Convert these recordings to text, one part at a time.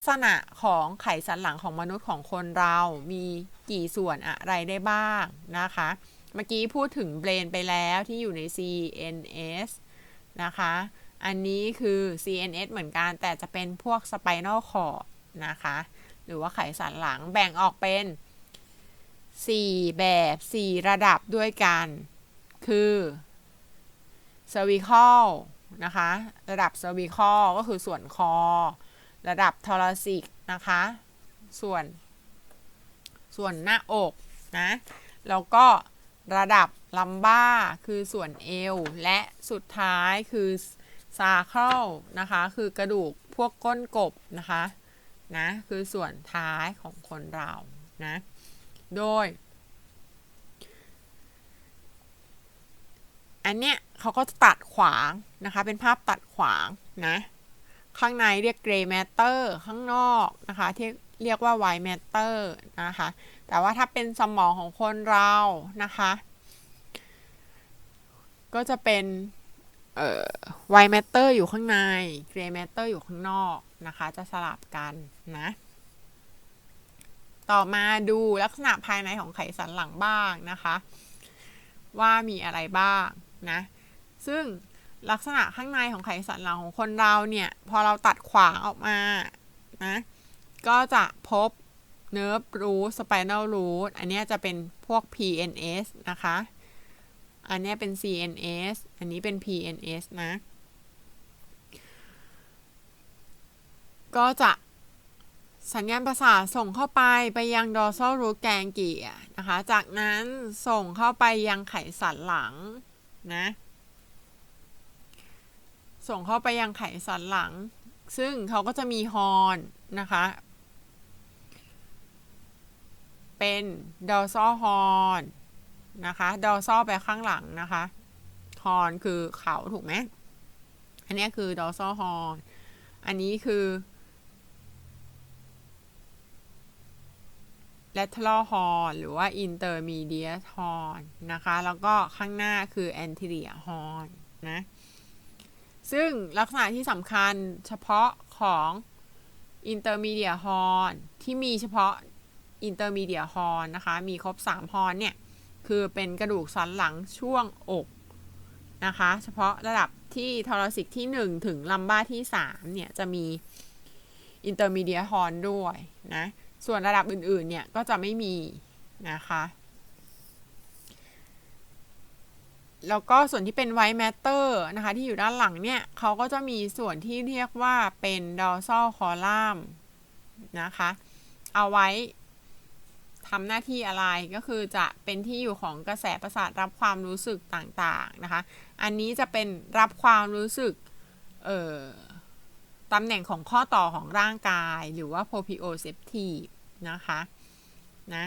ลักษณะของไขสันหลังของมนุษย์ของคนเรามีกี่ส่วนอะไรได้บ้างนะคะ เมื่อกี้พูดถึงเบรนไปแล้วที่อยู่ใน CNS นะคะ อันนี้คือ CNS เหมือนกันแต่จะเป็นพวก spinal cord นะคะ หรือว่าไขสันหลังแบ่งออกเป็น 4 แบบ 4 ระดับด้วยกัน คือ cervical นะคะ ระดับ cervical ก็คือส่วนคอ ระดับทอร c ิกนะคะ ส่วน ส่วนหน้าอกนะ แล้วก็ระดับลัมบ้าคือส่วนเอว และสุดท้ายคือซาเคิลนะคะ คือกระดูกพวกก้นกบนะคะนะคือส่วนท้ายของคนเรานะโดย อันเนี้ยเขาก็ตัดขวางนะคะ เป็นภาพตัดขวางนะ ข้างในเรียก gray matter ข้างนอกนะคะ ที่เรียกว่า white matter นะคะ แต่ว่าถ้าเป็นสมองของคนเรานะคะ ก็จะเป็นเอ่อ white matter อยู่ข้างใน gray matter อยู่ข้างนอกนะคะ จะสลับกันนะ ต่อมาดูลักษณะภายในของไขสันหลังบ้างนะคะ ว่ามีอะไรบ้างนะ ซึ่ง ลักษณะข้างในของไขสันหลังของคนเราเนี่ย พอเราตัดขวางออกมานะก็จะพบ nerve root spinal root อันนี้จะเป็นพวก PNS นะคะ อันนี้เป็น CNS อันนี้เป็น PNS นะ ก็จะสัญญาณประสาทส่งเข้าไปไปยัง dorsal root ganglia นะคะ จากนั้นส่งเข้าไปยังไขสันหลังนะ ส่งเข้าไปยังไขสันหลัง ซึ่งเขาก็จะมีฮอร์นนะคะ เป็น dorsal horn นะคะ dorsal ไปข้างหลังนะคะ horn คือเขาถูกไหมอันนี้คือ dorsal horn อันนี้คือ lateral horn หรือว่า intermediate horn นะคะ แล้วก็ข้างหน้าคือ anterior horn นะ ซึ่งลักษณะที่สำคัญเฉพาะของ intermediate horn ที่มีเฉพาะ intermediate horn นะคะ มีครบ 3 horn เนี่ย คือเป็นกระดูกสันหลังช่วงอกนะคะ เฉพาะระดับที่ทอร c ิกที่ 1 ถึงลัมบ้าที่ 3 เนี่ย จะมี intermediate horn ด้วยนะ ส่วนระดับอื่น ๆ เนี่ย ก็จะไม่มีนะคะ แล้วก็ส่วนที่เป็น white matter นะคะที่อยู่ด้านหลังเนี่ยเขาก็จะมีส่วนที่เรียกว่าเป็น dorsal column นะคะเอาไว้ทำหน้าที่อะไรก็คือจะเป็นที่อยู่ของกระแสประสาทรับความรู้สึกต่างๆนะคะอันนี้จะเป็นรับความรู้สึกเอ่อตำแหน่งของข้อต่อของร่างกายหรือว่า proprioceptive นะคะนะ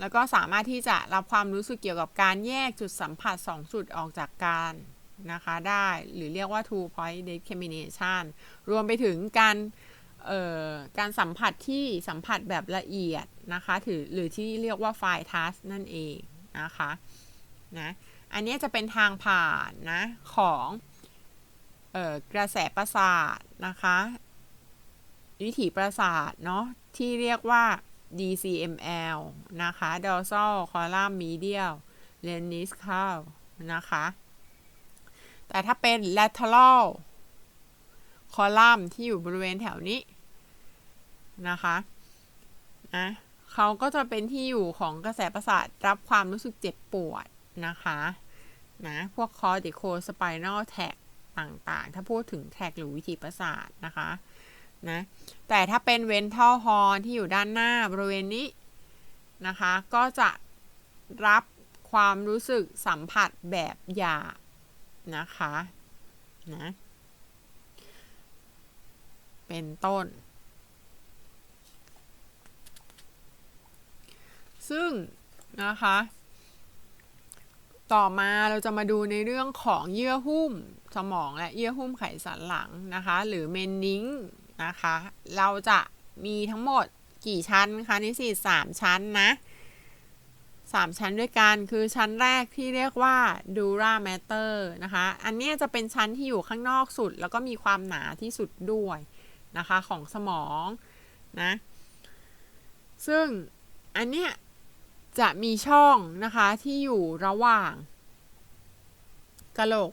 แล้วก็สามารถที่จะรับความรู้สึกเกี่ยวกับการแยกจุดสัมผัส 2 จุดออกจากกันนะคะได้หรือเรียกว่า two point discrimination รวมไปถึงการการสัมผัสที่สัมผัสแบบละเอียดนะคะถือหรือที่เรียกว่าไฟทัสนั่นเองนะคะนะอันนี้จะเป็นทางผ่านนะของออกระแสประสาทนะคะ วิถีประสาทเนาะที่เรียกว่า DCML นะคะ dorsal column medial lemniscal นะคะ แต่ถ้าเป็น lateral column ที่อยู่บริเวณแถวนี้นะคะนะเขาก็จะเป็นที่อยู่ของกระแสประสาทรับความรู้สึกเจ็บปวดนะคะนะพวก cortical spinal tag ต่างๆ ถ้าพูดถึงแท็กหรือวิธีประสาทนะคะ นะแต่ถ้าเป็น ventral horn ที่อยู่ด้านหน้าบริเวณนี้นะคะ ก็จะรับความรู้สึกสัมผัสแบบหยาบนะคะนะเป็นต้น ซึ่งนะคะ ต่อมาเราจะมาดูในเรื่องของเยื่อหุ้มสมองและเยื่อหุ้มไขสันหลังนะคะ หรือเมนนิง นะคะ เราจะมีทั้งหมดกี่ชั้นคะนิสิตสามชั้นนะสามชั้นด้วยกัน คือชั้นแรกที่เรียกว่า dura matter นะคะ อันนี้จะเป็นชั้นที่อยู่ข้างนอกสุด แล้วก็มีความหนาที่สุดด้วยนะคะของสมองนะ ซึ่งอันเนี้ยจะมีช่องนะคะที่อยู่ระหว่างกะโหลก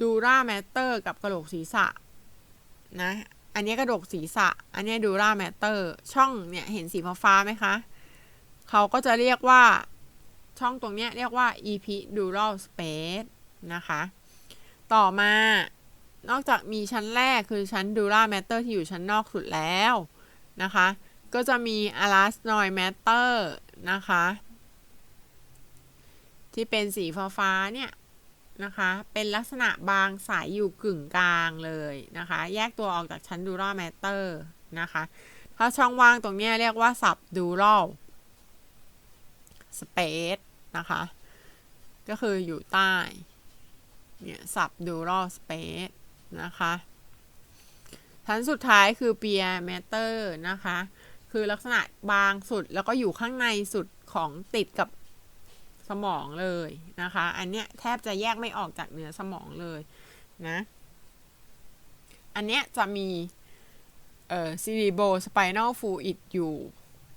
ดูราแมตเตอร์กับกะโหลกศีรษะนะ อันนี้กระโหลกศีรษะ อันนี้ดูราแมตเตอร์ ช่องเนี่ยเห็นสีฟ้าไหมคะ เขาก็จะเรียกว่าช่องตรงนี้เรียกว่า epidural space นะคะ ต่อมานอกจากมีชั้นแรกคือชั้น dura matter ที่อยู่ชั้นนอกสุดแล้วนะคะ ก็จะมี elasmoid matter นะคะ ที่เป็นสีฟ้าๆเนี่ย นะคะ เป็นลักษณะบางสายอยู่กึ่งกลางเลยนะคะ แยกตัวออกจากชั้น dura matter นะคะถ้าช่องว่างตรงนี้เรียกว่า subdural space นะคะ ก็คืออยู่ใต้ เนี่ย subdural space นะคะ ชั้นสุดท้ายคือ peer matter นะคะ คือลักษณะบางสุดแล้วก็อยู่ข้างในสุดของติดกับ สมองเลยนะคะ อันเนี้ยแทบจะแยกไม่ออกจากเนื้อสมองเลยนะ อันเนี้ยจะมีเอ่อ cerebral spinal fluid อยู่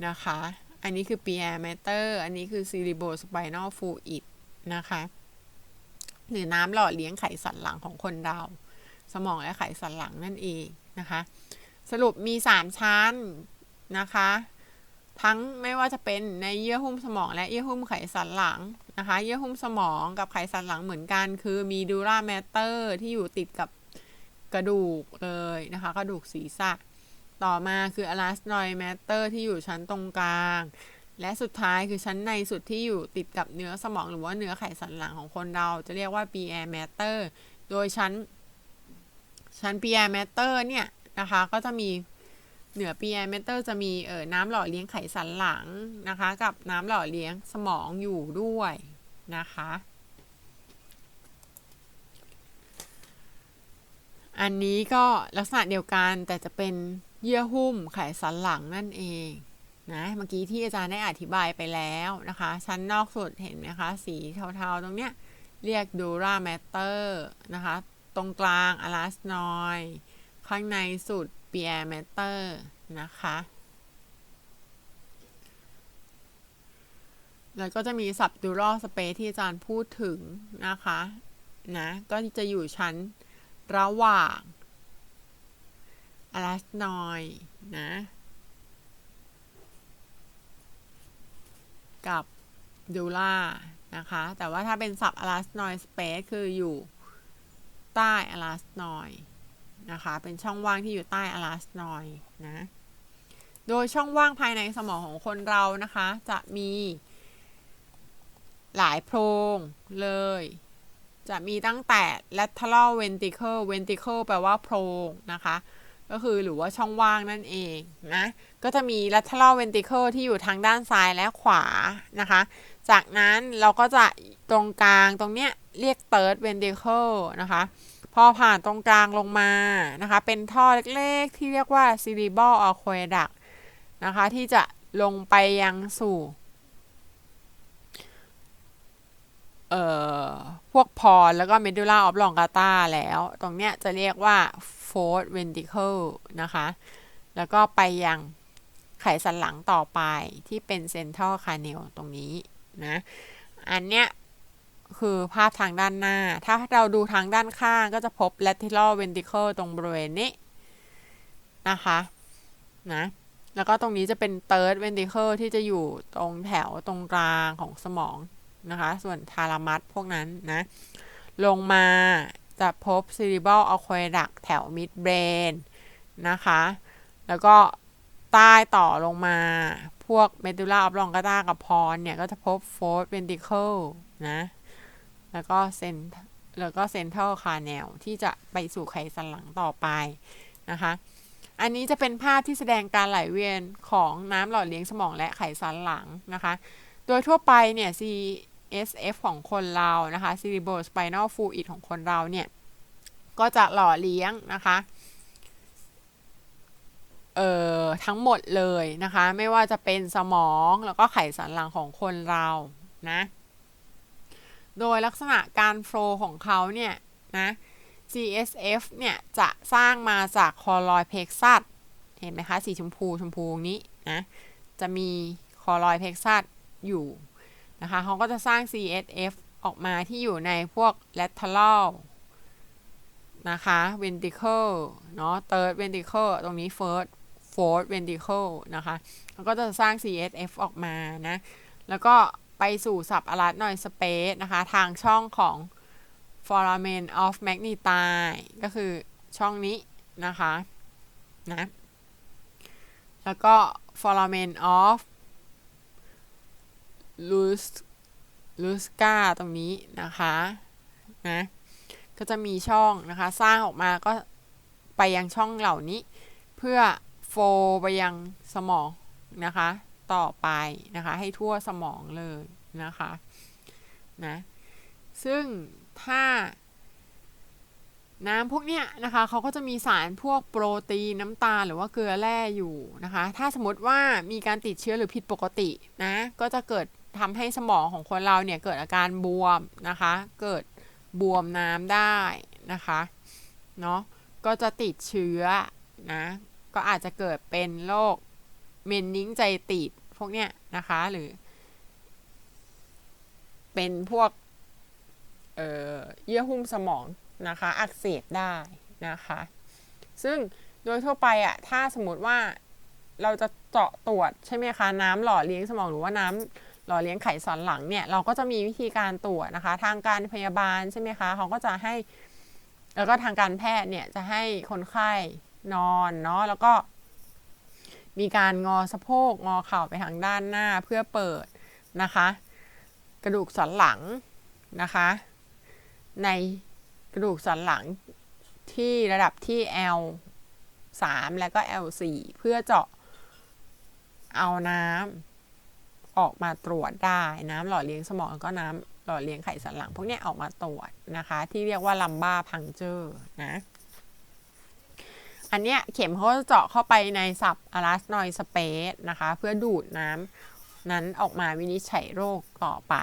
นะคะ อันนี้คือ peer matter อันนี้คือ cerebral spinal fluid นะคะ หรือน้ำหล่อเลี้ยงไขสันหลังของคนเรา สมองและไขสันหลังนั่นเองนะคะ สรุปมี 3 ชั้นนะคะ ทั้งไม่ว่าจะเป็นในเยื่อหุ้มสมองและเยื่อหุ้มไขสันหลังนะคะ เยื่อหุ้มสมองกับไขสันหลังเหมือนกัน คือมีดูราแมตเตอร์ที่อยู่ติดกับกระดูกเลยนะคะ กระดูกศีรษะ ต่อมาคืออลาสนอยแมตเตอร์ที่อยู่ชั้นตรงกลาง และสุดท้ายคือชั้นในสุดที่อยู่ติดกับเนื้อสมองหรือว่าเนื้อไขสันหลังของคนเรา จะเรียกว่า PR matter โดยชั้นชั้น PR matter เนี่ยนะคะก็จะมี เหนือ PR matter จะมีเอ่อน้ำหล่อเลี้ยงไขสันหลังนะคะ กับน้ำหล่อเลี้ยงสมองอยู่ด้วยนะคะ อันนี้ก็ลักษณะเดียวกันแต่จะเป็นเยื่อหุ้มไขสันหลังนั่นเองนะเมื่อกี้ที่อาจารย์ได้อธิบายไปแล้วนะคะ ชั้นนอกสุดเห็นไหมคะ สีเทาๆตรงเนี้ยเรียกดูราแมตเตอร์นะคะ ตรงกลางอลาสนอย ข้างในสุด เปียแมตเตอร์นะคะ แล้วก็จะมีสับดูรอสเปซที่อาจารย์พูดถึงนะคะนะก็จะอยู่ชั้นระหว่างอลาสนอยนะกับดูล่านะคะ แต่ว่าถ้าเป็นสับอลาสนอยสเปซคืออยู่ใต้อลาสนอย นะคะ เป็นช่องว่างที่อยู่ใต้อลาสนอยนะ โดยช่องว่างภายในสมองของคนเรานะคะ จะมีหลายโพรงเลย จะมีตั้งแต่ lateral ventricle ventricle แปลว่าโพรงนะคะ ก็คือหรือว่าช่องว่างนั่นเองนะ ก็จะมี lateral ventricle ที่อยู่ทางด้านซ้ายและขวานะคะ จากนั้นเราก็จะตรงกลางตรงเนี้ยเรียก third ventricle นะคะ พอผ่านตรงกลางลงมานะคะ เป็นท่อเล็กๆ ที่เรียกว่า cerebral aqueduct นะคะ ที่จะลงไปยังสู่เอ่อพวกพรแล้วก็ medulla oblongata แล้ว ตรงเนี้ยจะเรียกว่า fourth ventricle นะคะ แล้วก็ไปยังไขสันหลังต่อไปที่เป็น central canal ตรงนี้นะ อันเนี้ย คือภาพทางด้านหน้า ถ้าเราดูทางด้านข้างก็จะพบ lateral ventricle ตรงบริเวณนี้ นะคะนะแล้วก็ตรงนี้จะเป็น third ventricle ที่จะอยู่ตรงแถวตรงกลางของสมองนะคะ ส่วนทารามัสพวกนั้นนะ ลงมาจะพบ cerebral aqueduct แถว mid brain นะคะ แล้วก็ใต้ต่อลงมาพวก medulla oblongata กับพรเนี่ย ก็จะพบ fourth ventricle นะ แล้วก็เซนแล้วก็เซนเทรัลคาแนลที่จะไปสู่ไขสันหลังต่อไปนะคะ อันนี้จะเป็นภาพที่แสดงการไหลเวียนของน้ำหล่อเลี้ยงสมองและไขสันหลังนะคะ โดยทั่วไปเนี่ย CSF ของคนเรานะคะ Cerebral Spinal Fluid ของคนเราเนี่ย ก็จะหล่อเลี้ยงนะคะเอ่อทั้งหมดเลยนะคะ ไม่ว่าจะเป็นสมองแล้วก็ไขสันหลังของคนเรานะ โดยลักษณะการโฟลของเขาเนี่ยนะ CSF เนี่ยจะสร้างมาจากคอลอยเพกซัสเห็นไหมคะ สีชมพูชมพูงนี้นะจะมีคอลอยเพกซัสอยู่นะคะเขาก็จะสร้าง CSF ออกมาที่อยู่ในพวก lateral นะคะ ventricle เนาะ third ventricle ตรงนี้ first fourth ventricle นะคะแล้วก็จะสร้าง CSF ออกมานะ แล้วก็ ไปสู่สับอารัดหน่อย space นะคะ ทางช่องของ foramen of magneti ก็คือช่องนี้นะคะนะแล้วก็ foramen of lus lusca ตรงนี้นะคะนะก็จะมีช่องนะคะ สร้างออกมาก็ไปยังช่องเหล่านี้ เพื่อโฟไปยังสมองนะคะ ต่อไปนะคะ ให้ทั่วสมองเลยนะคะนะซึ่งถ้าน้ำพวกเนี้ยนะคะเขาก็จะมีสารพวกโปรตีนน้ำตาลหรือว่าเกลือแร่อยู่นะคะ ถ้าสมมติว่ามีการติดเชื้อหรือผิดปกตินะก็จะเกิดทำให้สมองของคนเราเนี่ยเกิดอาการบวมนะคะ เกิดบวมน้ำได้นะคะเนาะก็จะติดเชื้อนะก็อาจจะเกิดเป็นโรคเมนนิ้งใจติด วกเนี้ยนะคะหรือ เป็นพวกเอ่อเยื่อหุ้มสมองนะคะ อักเสบได้นะคะ ซึ่งโดยทั่วไปอะถ้าสมมติว่าเราจะเจาะตรวจใช่ไหมคะน้ำหล่อเลี้ยงสมองหรือว่าน้ำหล่อเลี้ยงไขสันหลังเนี่ยเราก็จะมีวิธีการตรวจนะคะ ทางการพยาบาลใช่ไหมคะเขาก็จะให้ แล้วก็ทางการแพทย์เนี่ยจะให้คนไข้นอนเนาะแล้วก็ มีการงอสะโพกงอเข่าไปทางด้านหน้าเพื่อเปิดนะคะ กระดูกสันหลังนะคะ ในกระดูกสันหลังที่ระดับที่ L 3และก็ L 4เพื่อเจาะเอาน้ำออกมาตรวจได้น้ำหล่อเลี้ยงสมองก็น้ำหล่อเลี้ยงไขสันหลัง พวกนี้ออกมาตรวจนะคะ ที่เรียกว่าลัมบ้าพังเจอร์นะ อันเนี้ยเข็มเขาจะเจาะเข้าไปในสับอารัสนอยสเปซนะคะ เพื่อดูดน้ำนั้นออกมาวินิจฉัยโรคต่อไป